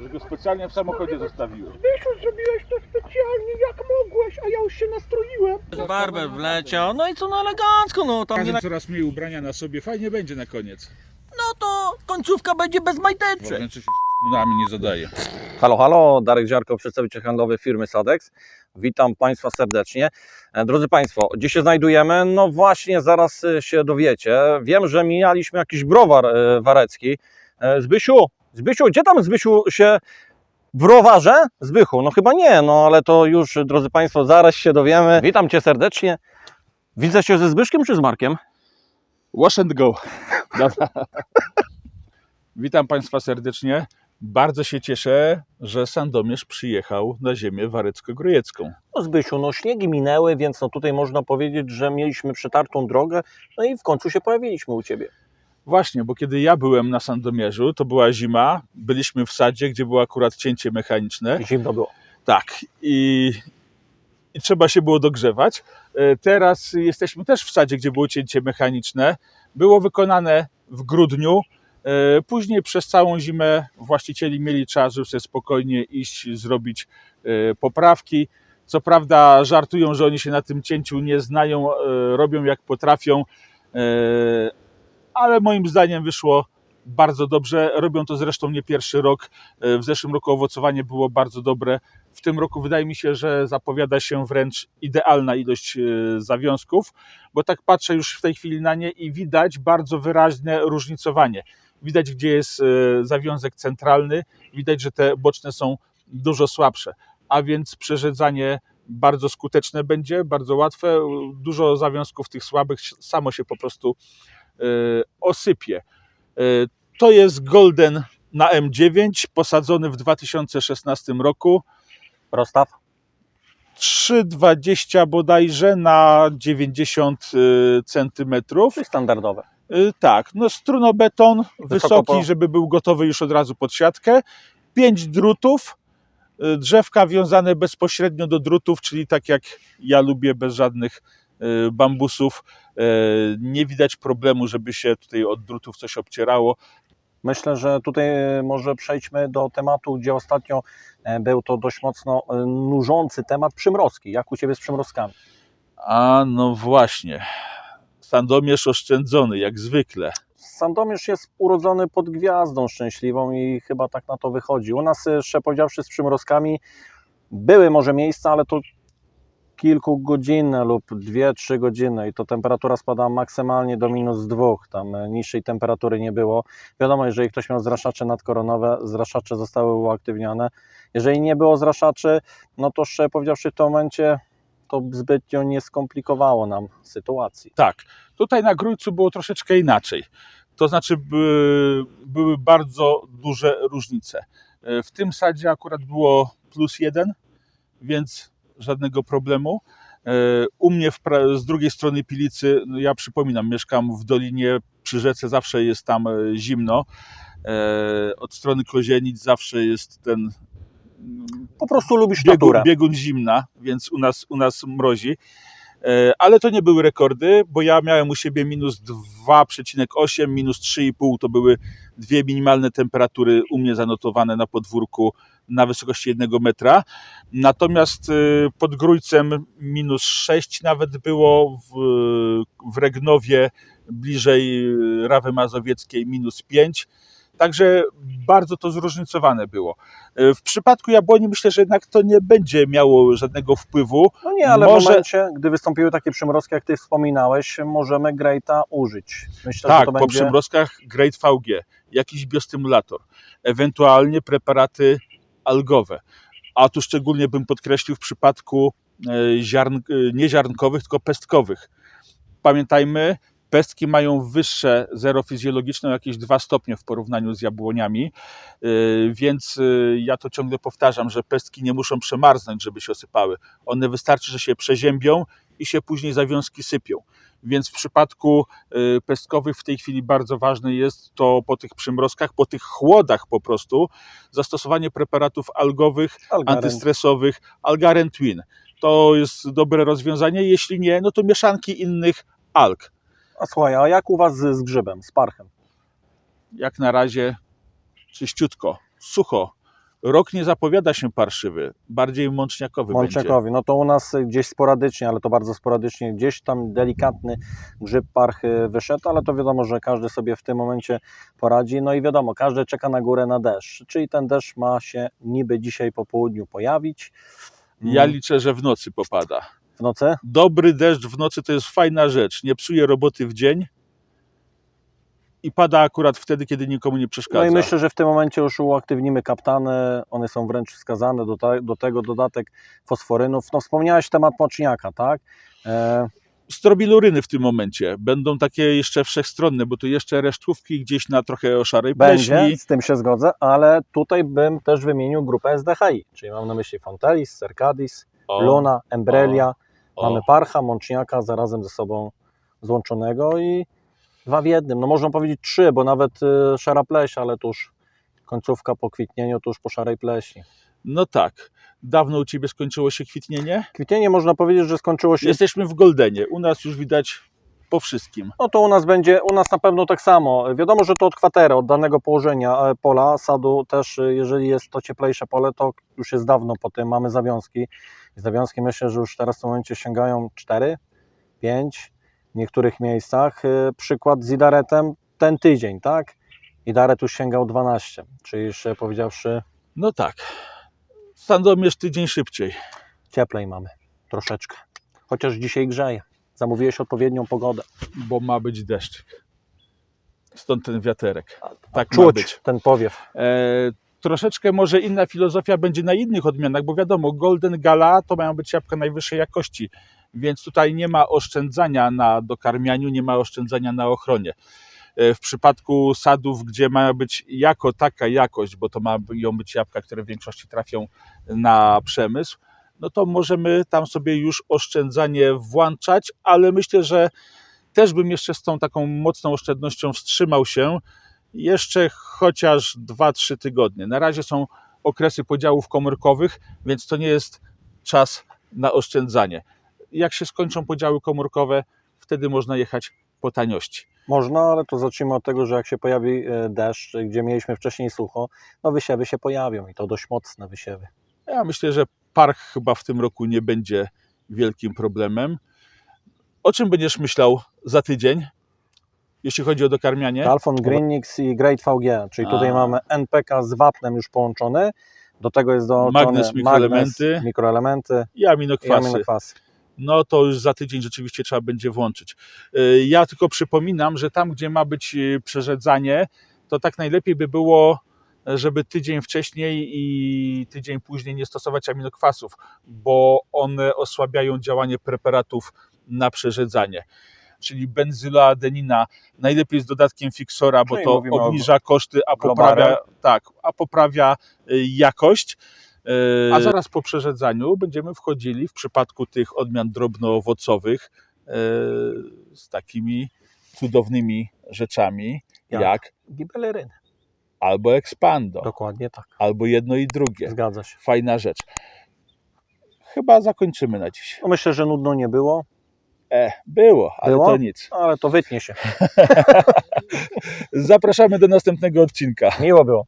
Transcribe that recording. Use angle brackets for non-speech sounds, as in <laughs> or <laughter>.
Że go specjalnie w samochodzie zostawiłem. Zbysiu, zrobiłeś to specjalnie, jak mogłeś, a ja już się nastroiłem. Barber wleciał, no i co no elegancko, no tam nie Razem na... coraz mniej ubrania na sobie, fajnie będzie na koniec. No to końcówka będzie bez majteczek. Więcej się nami nie zadaje. Halo, halo, Darek Ziarko, przedstawiciel handlowy firmy Sadex. Witam Państwa serdecznie. E, Drodzy Państwo, gdzie się znajdujemy? No właśnie, zaraz e, się dowiecie. Wiem, że mijaliśmy jakiś browar e, warecki. Zbysiu, Zbysiu, gdzie tam Zbysiu się w browarze? Zbychu, no chyba nie, no ale to już, drodzy Państwo, zaraz się dowiemy. Witam Cię serdecznie. Widzę się ze Zbyszkiem czy z Markiem? Wash and go. Witam Państwa serdecznie. Bardzo się cieszę, że Sandomierz przyjechał na ziemię warecko-grojecką. No Zbysiu, no śniegi minęły, więc no tutaj można powiedzieć, że mieliśmy przetartą drogę, no i w końcu się pojawiliśmy u Ciebie. Właśnie, bo kiedy ja byłem na Sandomierzu, to była zima, byliśmy w sadzie, gdzie było akurat cięcie mechaniczne. Zimno było. Tak, i, i trzeba się było dogrzewać. E, Teraz jesteśmy też w sadzie, gdzie było cięcie mechaniczne. Było wykonane w grudniu. E, Później przez całą zimę właścicieli mieli czas, żeby sobie spokojnie iść, zrobić e, poprawki. Co prawda żartują, że oni się na tym cięciu nie znają, robią jak potrafią, ale moim zdaniem wyszło bardzo dobrze. Robią to zresztą nie pierwszy rok. E, W zeszłym roku owocowanie było bardzo dobre. W tym roku wydaje mi się, że zapowiada się wręcz idealna ilość e, zawiązków, bo tak patrzę już w tej chwili na nie i widać bardzo wyraźne różnicowanie. Widać, gdzie jest e, zawiązek centralny, widać, że te boczne są dużo słabsze, a więc przerzedzanie bardzo skuteczne będzie, bardzo łatwe. Dużo zawiązków tych słabych samo się po prostu osypie. E, To jest Golden na M9, posadzony w 2016 roku. Rozstaw? 3,20 bodajże na 90 centymetrów. Czyli standardowe. Y, Tak, no strunobeton wysoki, po- żeby był gotowy już od razu pod siatkę. Pięć drutów, y, drzewka wiązane bezpośrednio do drutów, czyli tak jak ja lubię, bez żadnych y, bambusów. Y, Nie widać problemu, żeby się tutaj od drutów coś obcierało. Myślę, że tutaj e, może przejdźmy do tematu, gdzie ostatnio e, był to dość mocno e, nużący temat przymrozki. Jak u Ciebie z przymrozkami? A no właśnie, Sandomierz oszczędzony, jak zwykle. Sandomierz jest urodzony pod gwiazdą szczęśliwą i chyba tak na to wychodzi. U nas, e, szczerze powiedziawszy, z przymrozkami były może miejsca, ale to kilkugodzinne lub dwie, trzy godziny i to temperatura spada maksymalnie do minus dwóch, tam e, niższej temperatury nie było. Wiadomo, jeżeli ktoś miał zraszacze nadkoronowe, zraszacze zostały uaktywnione. Jeżeli nie było zraszaczy, no to szczerze powiedziawszy w tym momencie to zbytnio nie skomplikowało nam sytuacji. Tak, tutaj na Grójcu było troszeczkę inaczej. To znaczy by, były bardzo duże różnice. E, W tym sadzie akurat było plus jeden, więc żadnego problemu. E, U mnie z drugiej strony Pilicy, no ja przypominam, mieszkam w Dolinie, przy rzece zawsze jest tam e, zimno. E, Od strony Kozienic zawsze jest ten Po prostu lubisz biegun, naturę. biegun zimna, więc u nas, u nas mrozi. Ale to nie były rekordy, bo ja miałem u siebie minus 2,8, minus 3,5 to były dwie minimalne temperatury u mnie zanotowane na podwórku na wysokości jednego metra. Natomiast e, pod Grójcem minus 6 nawet było, w, w Regnowie bliżej e, Rawy Mazowieckiej minus 5. Także bardzo to zróżnicowane było. E, W przypadku jabłoni myślę, że jednak to nie będzie miało żadnego wpływu. No nie, ale Może- w momencie, gdy wystąpiły takie przymrozki, jak Ty wspominałeś, możemy Greata użyć. Myślę, tak, po przymrozkach Great VG, jakiś biostymulator, ewentualnie preparaty algowe. A tu szczególnie bym podkreślił w przypadku e, ziarn, e, nie ziarnkowych, tylko pestkowych. Pamiętajmy, pestki mają wyższe zero fizjologiczne, jakieś 2 stopnie w porównaniu z jabłoniami, e, więc ja to ciągle powtarzam, że pestki nie muszą przemarznąć, żeby się osypały. One wystarczy, że się przeziębią i się później zawiązki sypią. Więc w przypadku y, pestkowych w tej chwili bardzo ważne jest to po tych przymrozkach, po tych chłodach po prostu, zastosowanie preparatów algowych, Algaren. antystresowych, Algaren Twin. To jest dobre rozwiązanie, jeśli nie, no to mieszanki innych alg. A słuchaj, a jak u Was z, z grzybem, z parchem? Jak na razie czyściutko, sucho. Rok nie zapowiada się parszywy, bardziej mączniakowy będzie. Mączniakowi. No to u nas gdzieś sporadycznie, ale to bardzo sporadycznie, gdzieś tam delikatny grzyb parchy wyszedł, ale to wiadomo, że każdy sobie w tym momencie poradzi. No i wiadomo, każdy czeka na górę na deszcz, czyli ten deszcz ma się niby dzisiaj po południu pojawić. Ja liczę, że w nocy popada. w nocy. Dobry deszcz w nocy to jest fajna rzecz. Nie psuje roboty w dzień i pada akurat wtedy, kiedy nikomu nie przeszkadza. No i myślę, że w tym momencie już uaktywnimy kaptany, one są wręcz wskazane, do, ta, do tego dodatek fosforynów. No wspomniałeś temat moczniaka, tak? E, Strobiluryny w tym momencie będą takie jeszcze wszechstronne, bo tu jeszcze resztkówki gdzieś na trochę o szarej będzie, pleśni. z tym się zgodzę, ale tutaj bym też wymienił grupę SDHI, czyli mam na myśli Fontelis, Cercadis, O, Luna, Embrelia, o. mamy Parcha, Mączniaka zarazem ze sobą złączonego i dwa w jednym. No można powiedzieć trzy, bo nawet y, szara pleś, ale tuż końcówka po kwitnieniu, tuż po szarej pleśni. No tak. Dawno u Ciebie skończyło się kwitnienie? Kwitnienie można powiedzieć, że skończyło się Jesteśmy w Goldenie. U nas już widać po wszystkim. No to u nas będzie, u nas na pewno tak samo. Wiadomo, że to od kwatery, od danego położenia e, pola, sadu też, e, jeżeli jest to cieplejsze pole, to już jest dawno po tym, mamy zawiązki. Zawiązki myślę, że już teraz w tym momencie sięgają 4, 5 w niektórych miejscach. E, Przykład z Idaretem ten tydzień, tak? Idaret już sięgał 12, czyli jeszcze powiedziawszy No tak. Sandomierz tydzień szybciej. cieplej mamy, troszeczkę. Chociaż dzisiaj grzeje. Zamówiłeś odpowiednią pogodę. bo ma być deszczyk. Stąd ten wiaterek. Tak ma Czuć być. ten powiew. E, troszeczkę może inna filozofia będzie na innych odmianach, bo wiadomo, Golden Gala to mają być jabłka najwyższej jakości, więc tutaj nie ma oszczędzania na dokarmianiu, nie ma oszczędzania na ochronie. E, W przypadku sadów, gdzie ma być jako taka jakość, bo to mają być jabłka, które w większości trafią na przemysł, no to możemy tam sobie już oszczędzanie włączać, ale myślę, że też bym jeszcze z tą taką mocną oszczędnością wstrzymał się jeszcze chociaż 2-3 tygodnie. Na razie są okresy podziałów komórkowych, więc to nie jest czas na oszczędzanie. Jak się skończą podziały komórkowe, wtedy można jechać po taniości. Można, ale to zacznijmy od tego, że jak się pojawi e, deszcz, gdzie mieliśmy wcześniej sucho, no wysiewy się pojawią i to dość mocne wysiewy. Ja myślę, że park chyba w tym roku nie będzie wielkim problemem. O czym będziesz myślał za tydzień, jeśli chodzi o dokarmianie? Alfon Greenix i Great VG, czyli tutaj A. mamy NPK z wapnem już połączony, do tego jest dołączony Magnes, mikroelementy. mikroelementy I i aminokwasy. No to już za tydzień rzeczywiście trzeba będzie włączyć. Y, Ja tylko przypominam, że tam, gdzie ma być y, przerzedzanie, to tak najlepiej by było, żeby tydzień wcześniej i tydzień później nie stosować aminokwasów, bo one osłabiają działanie preparatów na przerzedzanie. Czyli benzyloadenina najlepiej z dodatkiem fiksora, bo Czyli to obniża koszty, a poprawia, tak, a poprawia jakość. A zaraz po przerzedzaniu będziemy wchodzili w przypadku tych odmian drobnoowocowych e, z takimi cudownymi rzeczami Jak? jak Gibeleryny. albo Expando, Dokładnie tak. albo jedno i drugie. Zgadza się. Fajna rzecz. Chyba zakończymy na dziś. No myślę, że nudno nie było, E, było, ale Było? to nic. ale to wytnie się. <laughs> Zapraszamy do następnego odcinka. Miło było.